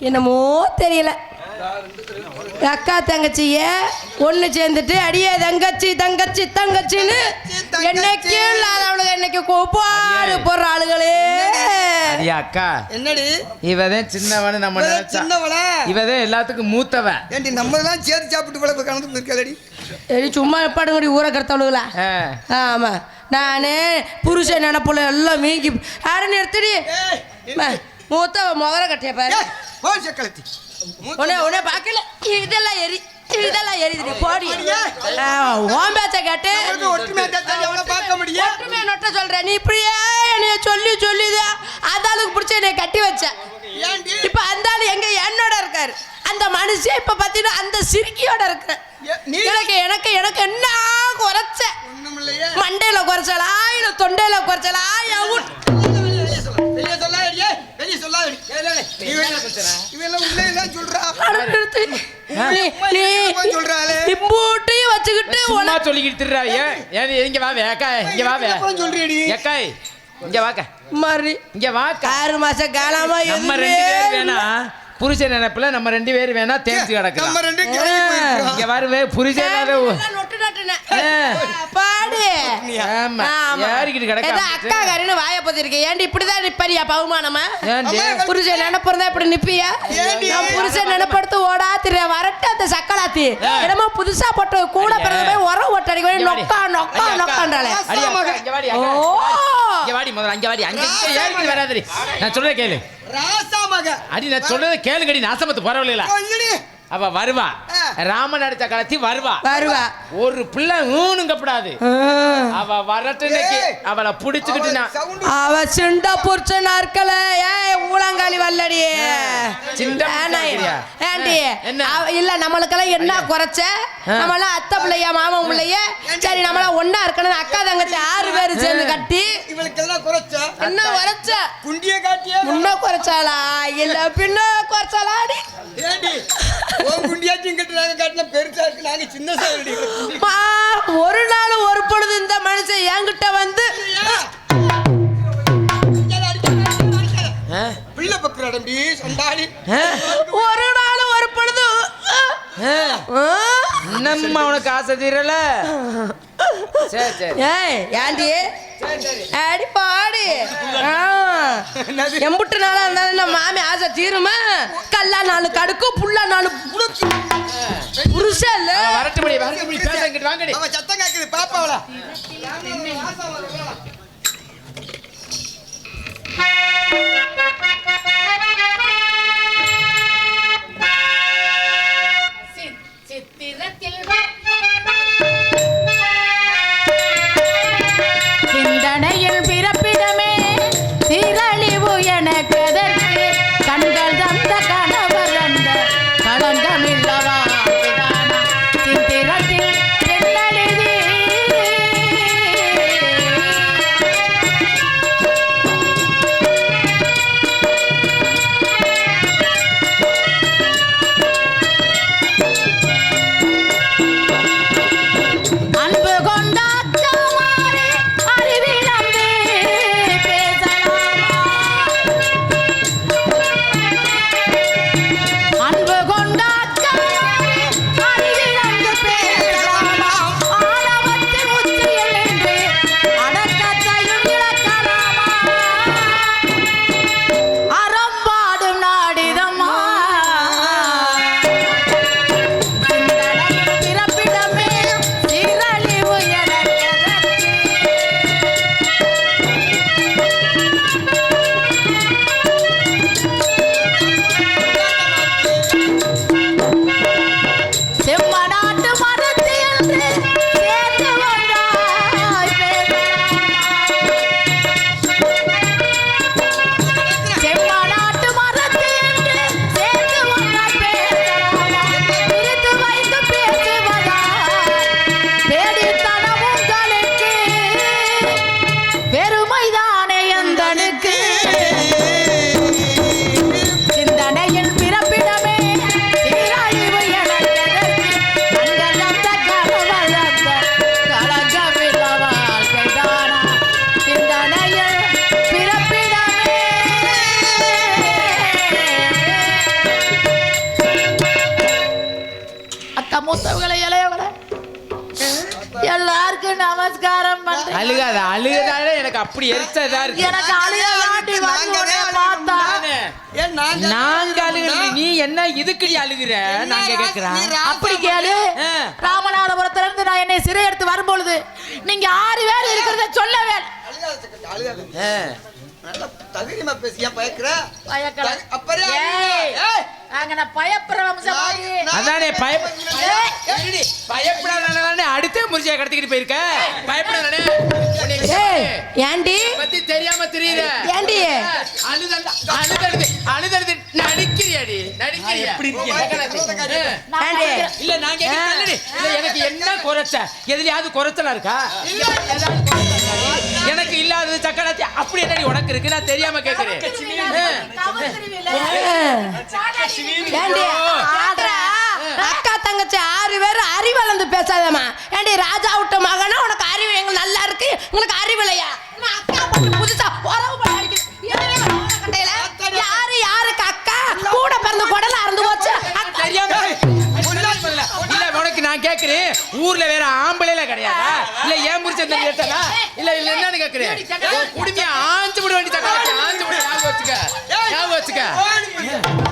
என்னமோ தெரியல. அக்கா தங்கச்சிய ஒண்ணு சேர்ந்துட்டு அடியே தங்கச்சி தங்கச்சி தங்கச்சின்னு என்னைக்கு இல்லாதவளுங்க இன்னைக்கு கோப்பாடு போடுற ஆளுகளே. அடியா அக்கா. என்னடி? இவதான் சின்னவனு நம்ம சின்னவளா? இவதான் எல்லாத்துக்கும் மூத்தவன். ஏண்டி நம்மலாம் சேர்த்து சாப்பிட்டு போல கணக்கு இருக்கலடி சரி சும்மா எப்பாடுங்கடி ஊரை கருத்தவளுகளா ஆ. ஆமா. நானு புருஷன் நினப்புல எல்லாம் மீங்கி ஆடு நிறுத்தடி மூத்த முதல கட்டிய பாரு. போ சக்கலத்தி. உடனே உடனே பார்க்கல. இதெல்லாம் எரி இதெல்லாம் எரியுது. போடி. உன் பேச்ச கேட்டு. பார்க்க முடியும். ஒற்றுமையா நொட்ட சொல்ற நீ இப்படியே என்னைய சொல்லி சொல்லிதா அந்த ஆளுக்கு பிடிச்ச என்னைய கட்டி வச்ச. இப்ப அந்த ஆளு எங்க? என்னோட இருக்காரு. அந்த மனுஷன் இப்ப பாத்தீங்கன்னா அந்த சிறுக்கியோட இருக்கு. எனக்கு எனக்கு எனக்கு என்ன குறைச்ச? மண்டையில குறைச்சலா இல்ல தொண்டையில குறைச்சலா இவெல்லாம் உள்ளே எல்லாம் சொல்றா. அட நிறுத்து. நீ- நீ சொல்றாளே இம்பூட்டையும் வச்சுக்கிட்டு சும்மா சொல்லிக்கிட்டு திரிறா. ஏன் இங்க வாவே அக்கா இங்க சொல்றியடி. எக்காய் இங்க வாக்க. மாதிரி இங்க வாக்க. ஆறு மாசம் காலமா நம்ம ரெண்டு பேர். வேணா புருஷன் நினைப்புல நம்ம ரெண்டு பேர் வேணா நம்ம கிடக்கலாம். ரெண்டு கிளம்பி போயிருக்கோம் இங்க வருவே புருஷன் இல்லாத ஊ- எல்லாம் நொட்டு நட்டுனேன். ஆ. பாடு. ஆமா ஆமா. யாருக்கிட்டு ஏதோ கிடக்க அக்கா கறின்னு வாய பொத்திருக்க. ஏன்டி இப்படிதான் நிப்பறியா பகுமானமா ஏன்டி புருஷன் நினைப்பிருந்தா இப்படி நிப்பியா? நான் புருஷன் நினைப்படுத்து ஓடா திரிய வரட்டு அந்த சக்கலாத்தி. என்னமோ புதுசா போட்டு கூட. பிறந்த போய் உரம் ஒட்டடிக்க இங்க வாடி. நொக்கா நொக்கா. நொக்கான்றாளே. ஓ. இங்க வாடி முதல்ல அங்க வாடி. அங்க இங்க ஏறிக்கிட்டு வராதடி. நான் சொல்றத கேளு. ராசா மக. அடி நான் சொல்றத கேளுங்கடி நாசமத்து பரவாயில்ல அவ வருவா. ராமன் அடிச்ச காலத்தி வருவா. வருவா. ஒரு பிள்ளை ஊனுங்கப்படாது. அவ வரட்டுனைக்கு ஏய். அவளை புடிச்சுக்கிட்டு அவ சிண்ட புருஷன் இருக்கல ஏய் ஊழங்காலி வல்லடி? ஏண்டி? இல்ல நம்மளுக்கெல்லாம் என்ன குறைச்ச. நம்மளாம் அத்தை பிள்ளையா மாமன் பிள்ளைய? சரி நம்மளாம் ஒண்ணா இருக்கணும் அக்கா தங்கச்சி ஆறு பேர் சேர்ந்து கட்டி. இவளுக்கு எல்லாம் குறைச்சா? என்ன குறைச்ச? குண்டிய காட்டியே முன்ன குறைச்சாளா? இல்ல பின்ன குறைச்சாளாடி ஏண்டி? குண்டியாச்சும் நாங்க காட்டின பெருசா இருக்கு. நாங்க சின்ன சாரடி மா, ஒரு நாள் ஒரு பொழுது இந்த மனுஷன் என்கிட்ட வந்து? பிள்ளை பக்கம் இடம்பி சண்டாடி? ஒரு நாள் ஒரு பொழுது? என்னம்மா உனக்கு ஆசை தீரல? சரி சரி. ஏண்டி அடி பாடி ஆ. எம்புட்டு நாளா இருந்தாலும் நம்ம மாமி ஆசை தீருமா. கல்லா நாலு கடுக்கு புல்லா நாலு புருஷன். இல்ல அவ வரட்டும்படி வரட்டும்படி பேச இங்கிட்டு வாங்கடி. அவ சத்தம் கேக்குது பாப்பாவளா சிந்தனையில் அழுகாத அழுகதால எனக்கு அப்படி எரிச்சதா இருக்கு. எனக்கு அழுக வாட்டி வந்து நாங்களே உன்னை அழுக பார்த்தா. நாங்க அழுகிறது நீ என்ன இதுக்கு நீ அழுகுற நாங்க கேக்குறோம் அப்படி கேளு. ராமநாதபுரத்துல இருந்து நான் என்னை சிறை எடுத்து வரும்பொழுது நீங்க ஆறு பேர் இருக்கிறத சொல்லவே அழுகாத சக்கரை, அழுகாத. ஆ. நல்லா தகுதிமா பேசி ஏன் பயக்கிற? பயக்கல. நான் பயப்படுற அதானே பயப்படாதானே அடுத்தே முறிச்சியா கடத்திக்கிட்டு போயிருக்க? பயப்படாதானே ஏண்டி? பத்தி தெரியாம தெரியுற. ஏண்டி? அழுதல்ல அழுதழுது அழுதழுது நடிக்கிறியாடி? நடிக்கிறியா? எப்படி. இல்ல நான். இல்ல எனக்கு என்ன குறைச்ச எதுலயாவது குறைச்சலா இருக்கா? இல்லாதது சக்கராத்தி அப்படி என்னடி உனக்கு இருக்கு? நான் தெரியாம ஆடுறா அக்கா தங்கச்சி ஆறு பேர் அறிவளந்து பேசாதம்மா. ஏண்டி ராஜா விட்ட மகனா உனக்கு அறிவு எங்க நல்லா இருக்கு உங்களுக்கு அறிவு இல்லையா? என்ன அக்கா புதுசா கேட்டனா இல்ல இல்ல என்னன்னு கேக்குறேன் குடுமையா ஆஞ்சு விட வேண்டி தக்காளி ஆஞ்சு விட ஞாபகம் வச்சுக்க. ஞாபகம் வச்சுக்க.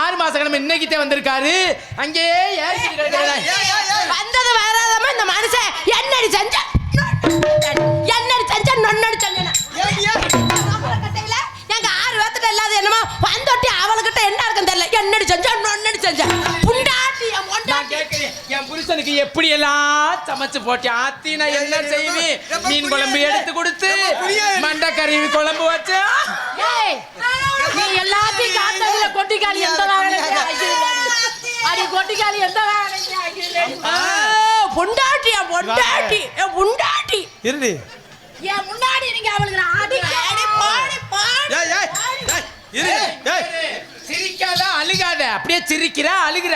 ஆறு மாச கிழமை இன்னைக்கிட்டே வந்திருக்காரு. அங்கேயே வந்தது வராதமா இந்த மனுஷன். என்னடி செஞ்ச? என் புருஷனுக்கு எப்படி எல்லாம் சமைச்சு போட்டு ஆத்தி நான் என்ன செய்வேன் எப்ப மீன் குழம்பு? எடுத்து கொடுத்து? மண்டைக்கறி குழம்பு வச்சு. நீ எல்லாத்தையும் காத்ததுல கொட்டிக்காளி எந்த அடி கொட்டிக்காளி எந்த ஆ, பொண்டாட்டி என் பொண்டாட்டி இருடி. என் முன்னாடி நீங்க அவளுக்கு நான் அடிக்க அடி பாடி பாடி ஏய் ஏய் ஏய் இரு ஏய். சிரிக்காத அழுகாத. அப்படியே சிரிக்கிற அழுகிற.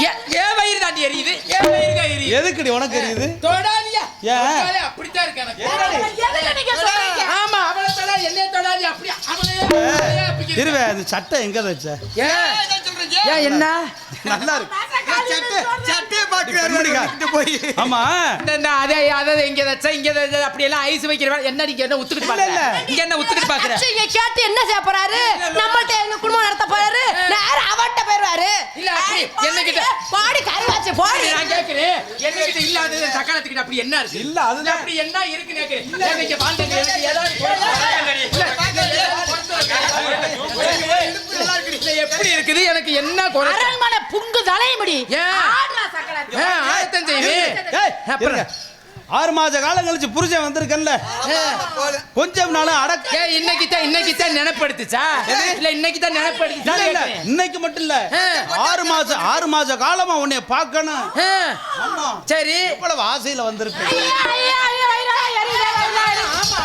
ஏன் வயிறு தாண்டி எரியுது? ஏன் வயிறு தான் எரியுது. எதுக்குடி உனக்கு தொடாதியா? ஏன்? அப்படித்தான் சொல்றீங்க? ஆமா அவளை தொடாது என்னைய தொடாது. இருவே அந்த சட்டை எங்க வச்ச? ஏன் சொல்றீங்க? ஏன் என்ன? நல்லா இருக்கு. சட்டை- போய். ஆமா. இந்த அதே அதை இங்க வச்சா இங்க அப்படி எல்லாம் ஐஸ் வைக்கிற. என்ன நீங்க என்ன உத்துக்கிட்டு இல்ல, இல்ல. பாக்குற இங்க என்ன உத்துக்கிட்டு பாக்குற? இங்க கேட்டு என்ன செய்ய போறாரு? நம்மள்ட்ட எங்க குடும்பம் நடத்த போறாரு? நேரா இல்ல, என்னகிட்ட- பாடி நான் கேக்குறேன். சக்கரத்துக்கிட்ட அப்படி என்ன இருக்கு? இல்ல, அதுதான். அப்படி என்ன இருக்கு கேக்குறேன் வாழ்ந்தது ஏதாவது எப்படி இருக்குது? எனக்கு என்ன குறை? அரண்மனை புங்கு தலைமுடி ஏன்? ஆயத்தம் இருங்க. ஆறு மாச காலம் கழிச்சு புருஷன் வந்திருக்கேன்ல போதும். கொஞ்சம் நாள் அடக்க இன்னைக்கு தான் இன்னைக்கு தான் நினைப்படுத்துச்சா இல்ல இன்னைக்கு தான் நினைப்படுத்துச்சா இல்ல. இன்னைக்கு மட்டும் இல்ல. ஆறு மாசம் ஆறு மாச காலமா உன்னை பார்க்கணும் சரி இவ்வளவு ஆசையில ஆமா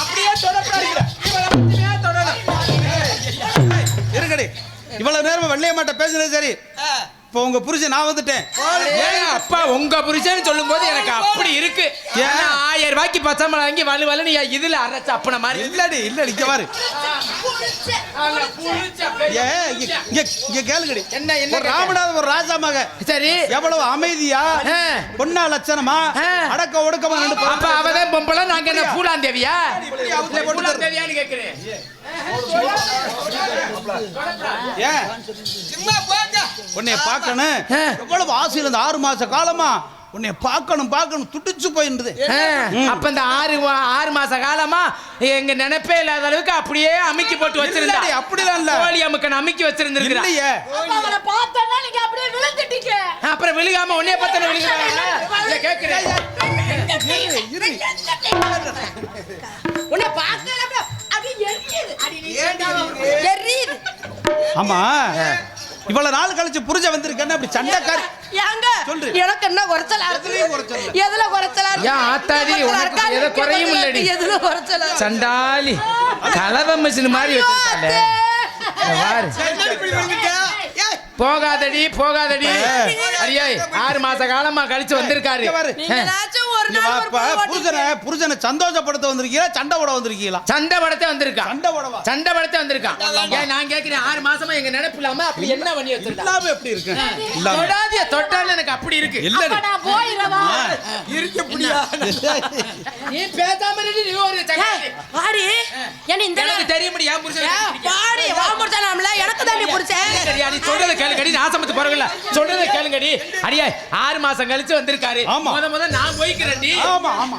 அப்படியே தொடணும் இருக்கடி இவ்வளவு நேரம் வெள்ளையம்மாட்ட பேசுனது சரி. இப்போ உங்க புருஷன் நான் வந்துட்டேன். அப்பா உங்க புருஷன் சொல்லும் போது எனக்கு அப்படி இருக்கு. ஏன்? ஏன்னா ஆயிரம் ரூபாய்க்கு பச்சைமலை வாங்கி வலு வலுன்னு இதுல அரைச்ச அப்பன மாதிரி இல்லடி இல்லடி இங்க பாரு. இங்க கேளுங்கடி. என்ன என்ன ஒரு ராமநாத ஒரு ராஜா மக. சரி. எவ்வளவு அமைதியா. பொண்ணா லட்சணமா. அடக்க ஒடுக்கமா அப்ப அவதான் பொம்பளை நாங்க என்ன பூலாந்தேவியா இல்ல, பூலாந்தேவியான்னு கேக்குறேன். உன்னை பார்க்கணும். எவ்வளவு ஆசையில இந்த ஆறு மாச காலமா உன்னை பார்க்கணும் பார்க்கணும் துடிச்சு போயிருந்தது அப்ப இந்த ஆறு ஆறு மாச காலமா எங்க நினைப்பே இல்லாத அளவுக்கு அப்படியே அமுக்கி போட்டு வச்சிருந்தா அப்படிலாம் இல்ல. கோழி அமுக்கன் அமுக்கி வச்சிருந்திருக்கிறா இல்லையே அப்ப அவளை பார்த்தோன்னா நீங்க அப்படியே விழுந்துட்டீங்க அப்புறம் விழுகாம உன்னைய பத்தன விழுகிறாங்க கேக்குறேன் உன்னை அப்படியே எரியுது. ஆமா. இவ்வளவு நாள் கழிச்சு புரிஞ்ச வந்திருக்கேன்னு அப்படி சண்டைக்காரி ஏங்க? சொல்லு. எனக்கு என்ன குறைச்சலா இருக்கு. எதுல குறைச்சலா இருக்கு? ஏன் ஆத்தாடி, உனக்கு? எதை குறையும் இல்லடி. எதுல குறைச்சலா? சண்டாலி கலவை மிஷின் மாதிரி? ஏய், போகாதடி போகாதடி. அடியே ஆறு மாச காலமா கழிச்சு வந்திருக்காரு. ஓட்டி- புருஷனை புருஷனை சந்தோஷப்படுத்த வந்திருக்கீங்களா? சண்டை போட வந்திருக்கீங்களா? சண்டை படத்தை வந்திருக்கான் சண்டை போடவா? சண்டை படத்தை வந்திருக்கான் ஏன் நான் கேக்குறேன் ஆறு மாசமா எங்க நினைப்பு இல்லாம அப்படி என்ன பண்ணி வச்சிருக்கான் எப்படி இருக்கு? தொடாதிய எனக்கு அப்படி இருக்கு. இல்லடி நான் போயிடவா? இருக்க முடியா? நீ பேசாம இரு, நீ ஒரு இந்த எனக்கு தெரிய முடியும் புருஷன். வாடி வா முடிச்சாலாம்ல எனக்கு தாண்டி பிடிச்சேன் சரியா, நீ சொல்றதை கேளுங்கடி நான் சமத்து போறவில்ல சொல்றதை கேளுங்கடி. அடியே ஆறு மாசம் கழிச்சு வந்திருக்காரு. முத முத நான் ஆமா ஆமா.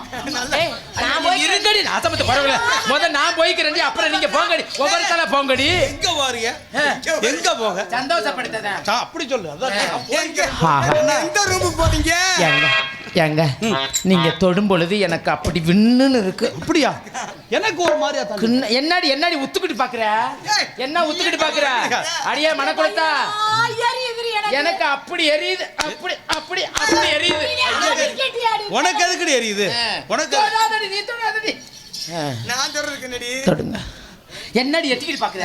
நான் போய் இருங்கடி நான் சமத்து போறவில்ல முத நான் போய்க்கிறேன்டி அப்புறம் நீங்க போங்கடி. ஒவ்வொரு தலை போங்கடி. எங்க போறீங்க எங்க போக? சந்தோஷப்படுத்தத அப்படி சொல்லு. அதான். எந்த ரூமுக்கு போறீங்க எங்க நீங்க தொடும் பொழுது எனக்கு அப்படி விண்ணுன்னு இருக்கு. அப்படியா? எனக்கு ஒரு மாதிரியா என்னடி என்னடி உத்துக்கிட்டு பாக்குற. என்ன உத்துக்கிட்டு பாக்குற? அடியே மனக்குளத்தா எனக்கு. அப்படி எரியுது அப்படி அப்படி அப்படி எரியுது? உனக்கு எதுக்குடி எரியுது? உனக்கு நீ தொடாதடி. நான் என்னடி? தொடுங்க. என்னடி எட்டிக்கிட்டு பாக்குற.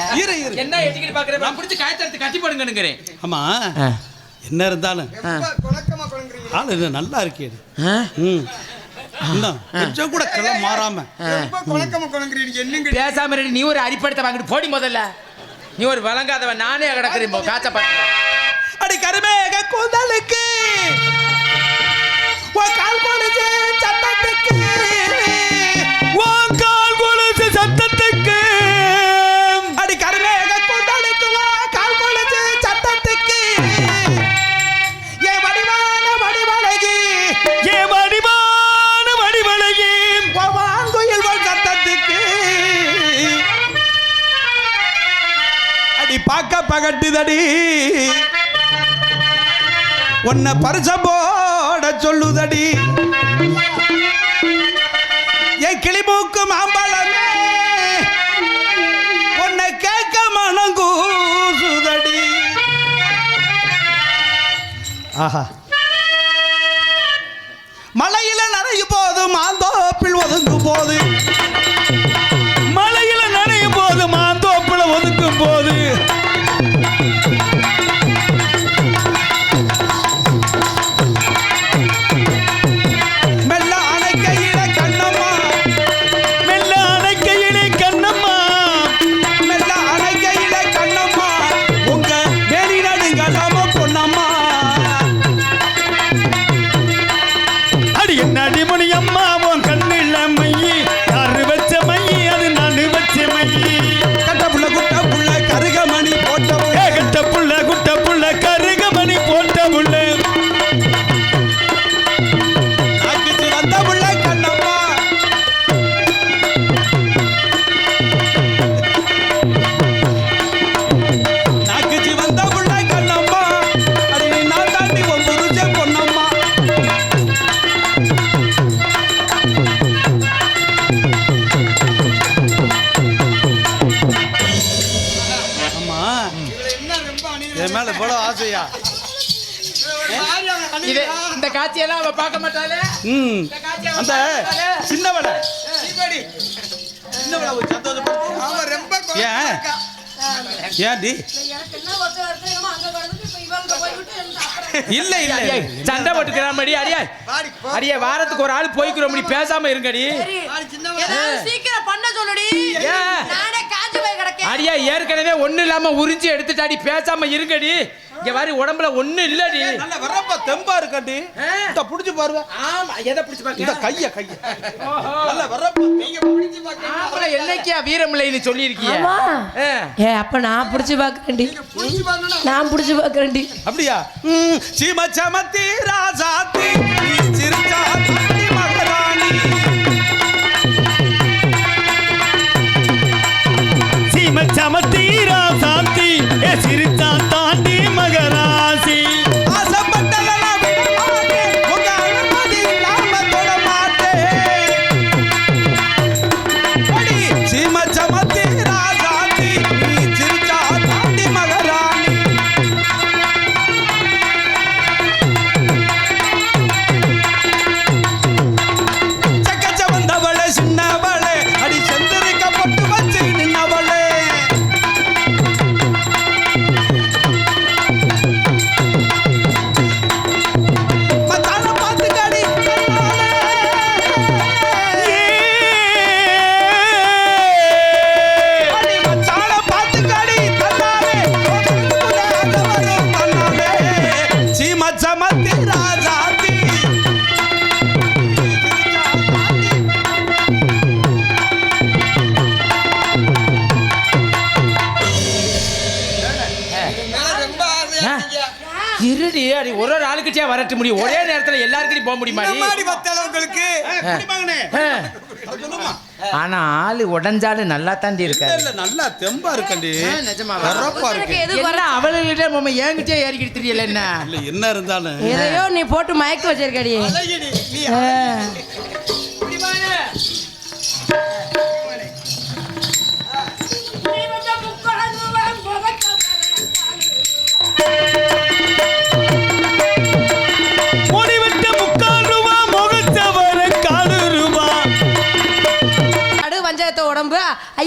என்ன எட்டிக்கிட்டு பாக்குற? நான் பிடிச்சி காயத்தடுத்து கட்டி போடுங்கன்னுங்கிறேன். ஆமா. என்ன இருந்தாலும். ஆளு இது நல்லா இருக்கே ம். கொஞ்சம் கூட கிளம்ப மாறாம பேசாம நீ ஒரு அடிப்படத்தை வாங்கிட்டு போடி முதல்ல. நீ ஒரு வழங்காதவன் நானே கிடக்குறேன். காய்ச்ச பாட்டு அடி கருமேக கூந்தலுக்கு. கால் பகட்டுதடி. உன்னை பரிச போட சொல்லுதடி. என் கிளிமூக்கு மாம்பழமே உன்னை கேட்க மனங்கூசுதடி ஆஹா. மலையில நனையும் போது மாந்தோப்பில் ஒதுங்கும் போது அடிமணி அம்மா பார்க்க மாட்டாளே? ம். இந்த காட்சியை அவ அந்த? சின்னவள. சீமாடி. சின்னவள ஒரு சந்தோஷப்படுத்து அவன் ரொம்ப ஏன்? ஏன்டி? இல்ல இல்ல. சண்டை போட்டுக்கிறாமடி அடியே. போ. அடியே வாரத்துக்கு ஒரு ஆள் போய்க்கிறோம். முடி பேசாம இருங்கடி. சீக்கிரம் பண்ண சொல்லுடி? நானே காஞ்சு போய் அடியா ஏற்கனவே ஒண்ணு இல்லாம உறிஞ்சி எடுத்துட்டாடி. பேசாம இருங்கடி. இங்க பாரு உடம்புல ஒண்ணு இல்லடி. நல்ல வரப்ப தெம்பா இருக்கட்டி ஆ. இந்த புடிச்சு பாருங்க ஆமா எதை பிடிச்சு இந்த பாக்க கைய. கைய நல்ல வரப்ப நீங்க பிடிச்சு பார்க்க ஆம்பளை என்னைக்கியா வீரமில்லைன்னு சொல்லியிருக்கிய? ஆமா. ஆ. ஏ அப்ப நான் புடிச்சு பாக்குறேன்டி. நான் புடிச்சு பாக்குறேன்டி. அப்படியா? ம், சீம சமத்தி ராசாத்தி நீ அடி ஒரு ஒரு ஆளுக்கிட்டே வரட்ட முடியும்? ஒரே நேரத்துல எல்லாருக்கிட்டையும் போக முடியுமா ஆ. ஆனா ஆளு உடஞ்சாலும் நல்லா தாண்டி இருக்காரு. இல்ல நல்லா தெம்பா இருக்கண்டி. நிஜமாவா? சிறப்பா இருக்கு. என்ன அவளுகிட்ட நம்ம என்கிட்டயே ஏறிக்கிட்டு தெரியல என்ன? இல்ல என்ன இருந்தாலும். எதையோ நீ போட்டு மயக்க வச்சிருக்கடி.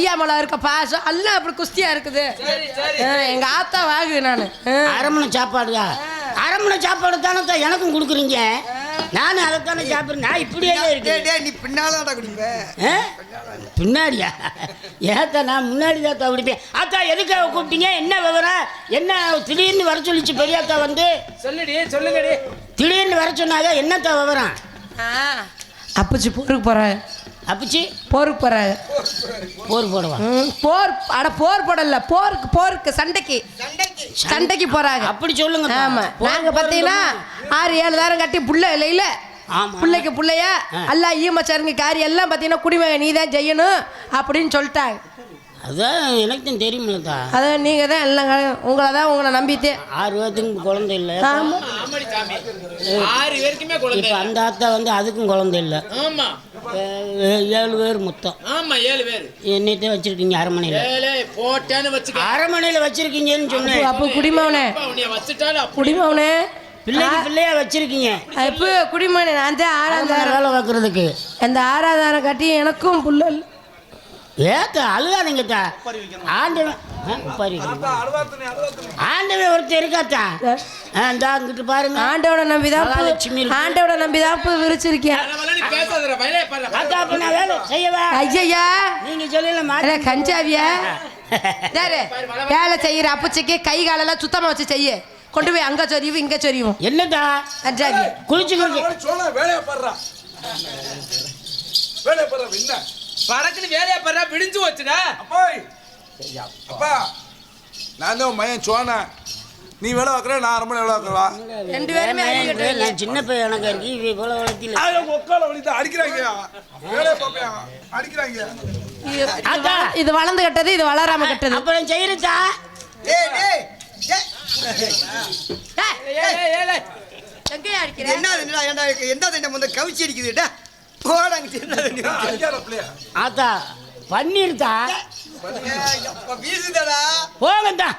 ஐயா மலை இருக்க பாசம். எல்லாம் அப்படி குஸ்தியா இருக்குது. எங்க ஆத்தா வாகு நானு. ஆ. அரமணை சாப்பாடுயா அரமணை சாப்பாடு தானே எனக்கும் கொடுக்குறீங்க? நானும் அதைத்தானே சாப்பிட்றேன். நான் இப்படியே டேய், இருக்கேன். நீ பின்னாலடா குடிப்ப. ஆ? பின்னாடியா? ஏத்தா நான் முன்னாடி தான் குடிப்பேன். அத்தா எதுக்காக கூப்பிட்டீங்க? என்ன விவரம்? என்ன திடீர்னு வர சொல்லிச்சு பெரியாத்தா வந்து? சொல்லுடி சொல்லுங்கடி. திடீர்னு வர சொன்னாங்க என்னத்தா விவரம். அப்பச்சி போருக்கு போறாங்க அப்பிச்சு போருக்கு போறாங்க போர் போடுவா. ம், போர் அட போர் போடல போருக்கு போருக்கு சண்டைக்கு. சண்டைக்கு. போறாங்க. அப்படி சொல்லுங்க தா. ஆமா போர் நாங்க போடுறது பாத்தீங்கன்னா ஆறு ஏழு தாரம் கட்டி புள்ள இல்லையில ஆமா. பிள்ளைக்கு பிள்ளைய எல்லாம் ஈமச்சருங்க காரி எல்லாம் பாத்தீங்கன்னா குடிமகன் நீ தான் செய்யணும் அப்படின்னு சொல்லிட்டாங்க. அதான் எனக்கு தான் தெரியுமில்லத்தா அதான் நீங்க தான் எல்லாம் உங்களை தான் உங்களை நம்பித்தே ஆறு பேர்த்துக்கும் குழந்தை இல்லை. ஆமா. ஆமாடி சாமி. ஆறு பேருக்குமே குழந்தை இப்போ அந்த ஆத்தா வந்து அதுக்கும் குழந்தை இல்லை. ஆமா. ஏ- ஏழு பேர் மொத்தம். ஆமா ஏழு பேர். என்னைத்தான் வச்சிருக்கீங்க அரமனையில் போட்டேன்னு அரமனையில் வச்சிருக்கீங்கன்னு சொன்னேன். அப்போ குடிமவனே. வச்சுட்டாலும் குடிமவனே. பிள்ளைக்கு பிள்ளையா வச்சிருக்கீங்க. இப்போ குடிமகனே நான் தான் தாரம் வேலை பார்க்கறதுக்கு. அந்த ஆறாம் தாரம் கட்டி எனக்கும் புள்ள இல்ல. ஏத்த அழுகாதீங்கத்தா ஆண்டவன். ஆண்டவன் ஒருத்தர் இருக்காத்தா? இந்தா அங்கிட்டு பாருங்க. ஆண்டவனை நம்பிதான் இருக்கு. ஆண்டவனை நம்பிதான் விரிச்சிருக்கேன் செய்யவா? ஐயா நீங்க சொல்லல அட மாட்டேன் கஞ்சாவியா வேலை செய்யற அப்பச்சிக்கு கை காலெல்லாம் சுத்தமா வச்சு செய்ய. கொண்டு போய் அங்க சொரியும் இங்க சொரியும் என்னத்தா? கஞ்சாவி குளிச்சுக்கிறீங்க சொன்ன வேலையை பாடுறா. வேலையை பாடுறா என்ன பறக்குன்னு வேலையா பாரு விடிஞ்சு வச்சுடா அப்பாய். அப்பா. நான் தான் மயன் சோனேன் நீ வேலை பார்க்குற நான் அரை மணி வேலை பார்க்குறவா? ரெண்டு பேருமே. நான் சின்ன பையன் எனக்கு இருக்கு இவ இவ்வளோ வளர்த்தில உட்கால வலிட்டு அடிக்கிறாங்க வேலையை பார்ப்பேன். அடிக்கிறாங்க இது- இது வள- இது வளர்ந்து கட்டது இது வளராம கட்டது. அப்புறம் செய்யறதா டேய் டேய் டேய். ஏய், அடிக்கிற? என்ன? எந்த தண்டை வந்து கவிச்சு அடிக்குதுடா ஆத்தா வீசுதடா? போங்கத்தா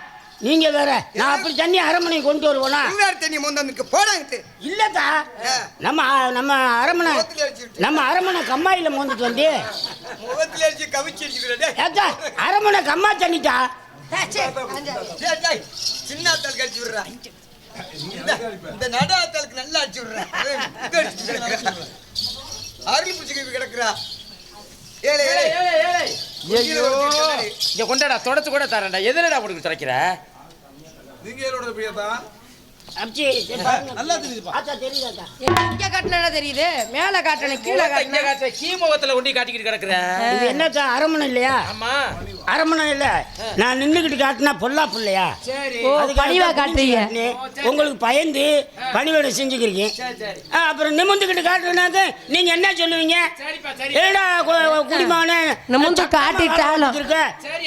நீங்க வேற. நான் அப்படி தண்ணி அரமனை கொண்டு வருவேனா? தண்ணி முந்தனுக்கு போடாங்க இல்லத்தா நம்ம நம்ம விட்டு. நம்ம அரமனை கம்மாயில மோந்துட்டு வந்து. முகத்துல அடிச்சு கவிச்சு அரமனை கம்மா தண்ணிட்டா? டேய், டேய், சின்ன விடுறா. இந்த- நடு ஆத்தாளுக்கு நல்லா அடிச்சு அருள் பூச்சிக்கு கிடக்குறா. ஏழை ஏழை ஐயோ. இங்க கொண்டாடா தொடச்சு கூட தரேன்டா. எதிரடா உனக்கு துடைக்கிற நீங்க அப்சி நல்லா தெரியுது ஆத்தா? தெரியுதாத்தா இங்க காட்டினா தெரியுது. மேல காட்டணும் கீழே இங்க காட்டினா. காட்டுற கீ முகத்துல ஒண்டி காட்டிக்கிட்டு கிடக்குற? என்னத்தா அரமனை இல்லையா? ஆமா. அரமனை இல்ல நான் நின்னுக்கிட்டு காட்டினா பொல்லா பிள்ளையா? பணிவா காட்டுறீங்க. உங்களுக்கு பயந்து பணிவிடை செஞ்சுக்கிறீங்க சரி சரி. ஆ, அப்புறம் நிமிந்துக்கிட்டு காட்டுனாக்க நீங்க என்ன சொல்லுவீங்க? சரிப்பா சரி ஏடா குடிமான நிமிர்ந்து காட்டிட்டாலும்.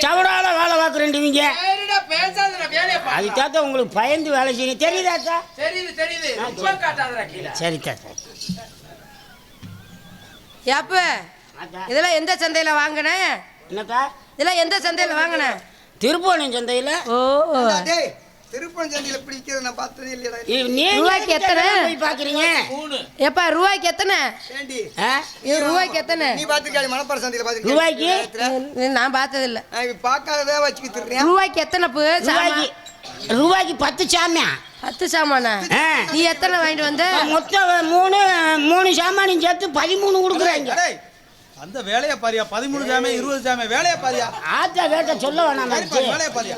சவடால வேலை பார்க்குறேன்டுவீங்க சரிடா பேசாதடா வேலைய பாரு. அது தாத்தா உங்களுக்கு பயந்து வேலை செய்யணும். தெரியுதாத்தா தெரியுது தெரியுது. சரி. தாத்தா. ஆத்தா. இதெல்லாம் எந்த சந்தையில வாங்கின? என்னத்தா இதெல்லாம் எந்த சந்தையில வாங்கின? திருப்போணம் சந்தையில. ஓ டேய் திருப்பம் சந்தியில பிடிக்கிறது நான் பார்த்ததே இல்லையடா. இ- நீங்க ரூபாய்க்கு எத்தனை? போய் பாக்குறீங்க ஏப்பா ரூபாய்க்கு எத்தனை? ஏண்டி? ரூபாய்க்கு எத்தனை? நீ பாத்துக்காடி மணப்பாறை சந்தையில ரூபாய்க்கு? நான் பார்த்தது இல்ல திடுறேன் ரூபாய்க்கு எத்தனை பூ? ரூபாய்க்கு சாமான் ரூபாய்க்கு பத்து சாமியா? பத்து சாமானா. நீ எத்தனை வாங்கிட்டு வந்த? மொத்தம் மூணு மூணு சாமானும் சேர்த்து பதிமூணு கொடுக்குறாங்க. டேய், அந்த வேலையை பாரியா? பதிமூணு ஜாமே இருபது ஜாமே வேலையை பாரியா? ஆத்தா வேட்ட சொல்ல வேணாம் வேலையை பாரியா?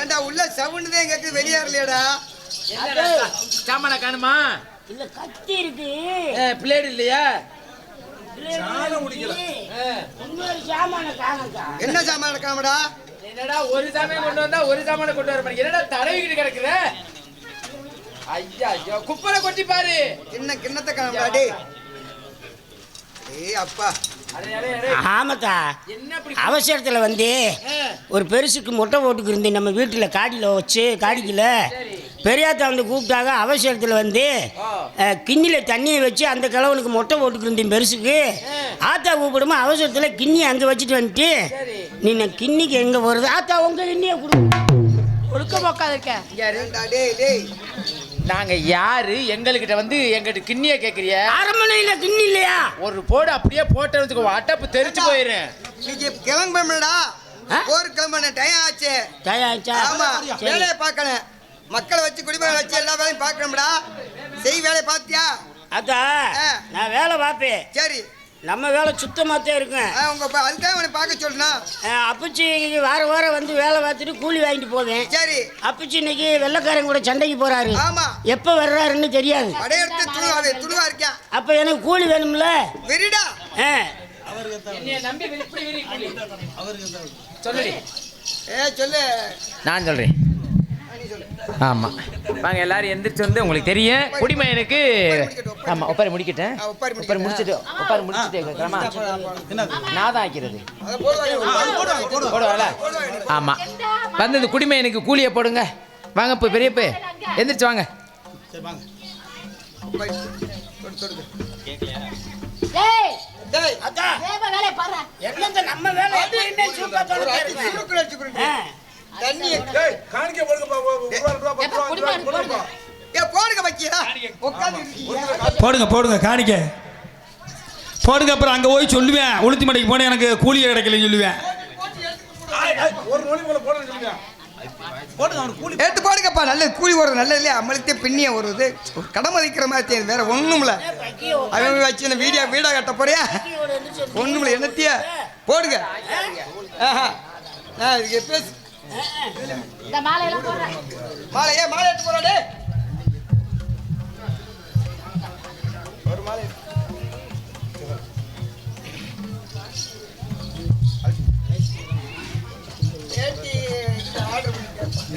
ஏன்டா உள்ள சவுண்டுதே கேட்குது வெளியேறலையடா. என்னடா சாமான காணுமா? இல்ல கத்தி இருக்கு. பிளேடு இல்லையா? என்ன சாமான் காமடா என்னடா ஒரு சாமியை கொண்டு வந்தா ஒரு சாமான கொண்டு வர மாட்டேங்க. என்னடா தடவிக்கிட்டு கிடக்குற? ஐயா ஐயோ குப்பரை கொட்டி பாரு. கிண்ண கிண்ணத்தை காணா டேய். ஏய் அப்பா. அடே, அடே, அடே. ஆமாத்தா. என்ன இப்படி அவசரத்தில் வந்து ஒரு பெருசுக்கு முட்டை போட்டுக்கு நம்ம வீட்டில் காடியில் வச்சு காடிக்கல. பெரியாத்தா வந்து கூப்பிட்டாங்க. அவசரத்தில் வந்து கிண்ணியில் தண்ணியை வச்சு அந்த கிழவனுக்கு முட்டை போட்டுக்கு இருந்தேன் பெருசுக்கு. ஆத்தா கூப்பிடுமா அவசரத்தில் கிண்ணி அங்கே வச்சுட்டு வந்துட்டு நீ நான் கிண்ணிக்கு எங்கே போகிறது ஆத்தா உங்கள் கிண்ணியை கொடு. ஒழுக்க மொக்காது இருக்க ஏண்டா டேய் டேய். நாங்க யாரு? எங்ககிட்ட வந்து எங்கிட்ட கிண்ணிய கேக்குறிய? அரமனையில் கிண்ணி இல்லையா? ஒரு போடு அப்படியே போட்டதுக்கு அட்டப்பு தெரிச்சு போயிரு. இன்னைக்கு கிளம்புறா ஆ? போர் கிளம்புன டைம் ஆச்சு. தயாச்சா ஆமா சரி. வேலையை பார்க்கணும் மக்களை வச்சு குடிமக்களை வச்சு எல்லா வேலையும் பார்க்கணும்டா. செய் வேலையை பார்த்தியா? அத்தா ஆ. நான் வேலை பார்ப்பேன். சரி. நம்ம வேலை சுத்தமாக தான் இருக்கும் உங்க ப- அதுக்காக உன்னை பார்க்க சொல்லணும் அஹ் அப்பச்சி வார வாரம் வந்து வேலை பார்த்துட்டு கூலி வாங்கிட்டு போவேன். சரி. அப்பச்சி இன்னைக்கு வெள்ளைக்காரன் கூட சண்டைக்கு போறாரு. ஆமா. எப்போ வர்றாருன்னு தெரியாது. படையெடுத்து துணுவா இருக்கேன் அப்போ எனக்கு கூலி வேணும்ல? விரிடா. ஆ. ஏ சொல்லு. நான் சொல்றேன். ஆமா. வாங்க எல்லாரும் எந்திரிச்சு வந்து உங்களுக்கு தெரியும். குடிமையனுக்கு ஆமா ஒப்பாரி முடிக்கிட்டேன் ஆ, ஒப்பாரி முடிக்கிட்டேன். ஒப்பாரி முடிச்சிட்டு ஒப்பாரி முடிச்சிட்டு நான் தான் ஆக்கிறது போடுவாங்கள ஆமா. வந்து இந்த குடிமையனுக்கு கூலியை போடுங்க. வாங்க இப்போ பெரியப்பு எந்திரிச்சு வாங்க. நம்ம வேலை? தண்ணி டேய் காணிக்க போடுங்க வைக்கியா உட்காந்து போடுங்க போடுங்க காணிக்க. போடுங்க அப்புறம் அங்கே போய் சொல்லுவேன். உளுத்தி மடைக்கு போனேன் எனக்கு கூலி கிடைக்கலன்னு சொல்லுவேன். எடுத்து போடுங்கப்பா நல்ல கூலி வருது நல்ல இல்லையா நம்மளுக்கே பின்னிய வருது ஒரு கடமை மதிக்கிற மாதிரி தெரியுது வேற ஒண்ணுமில்ல. அவன் வச்சு இந்த வீடியோ வீடா கட்ட போறியா? ஒண்ணுமில்ல என்னத்திய? போடுங்க. ஆஹா. பேசு இந்த மாலையெல்லாம் போடுறேன் மாலை ஏன் மாலை. எடுத்து போறாடே ஒரு மாலை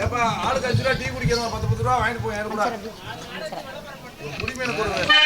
ஏப்பா ஆளுக்கு அஞ்சு ரூபா டீ குடிக்கிறதா பத்து பத்து ரூபா வாங்கிட்டு போய் எனக்கு கூட குடிமீனை போடுங்க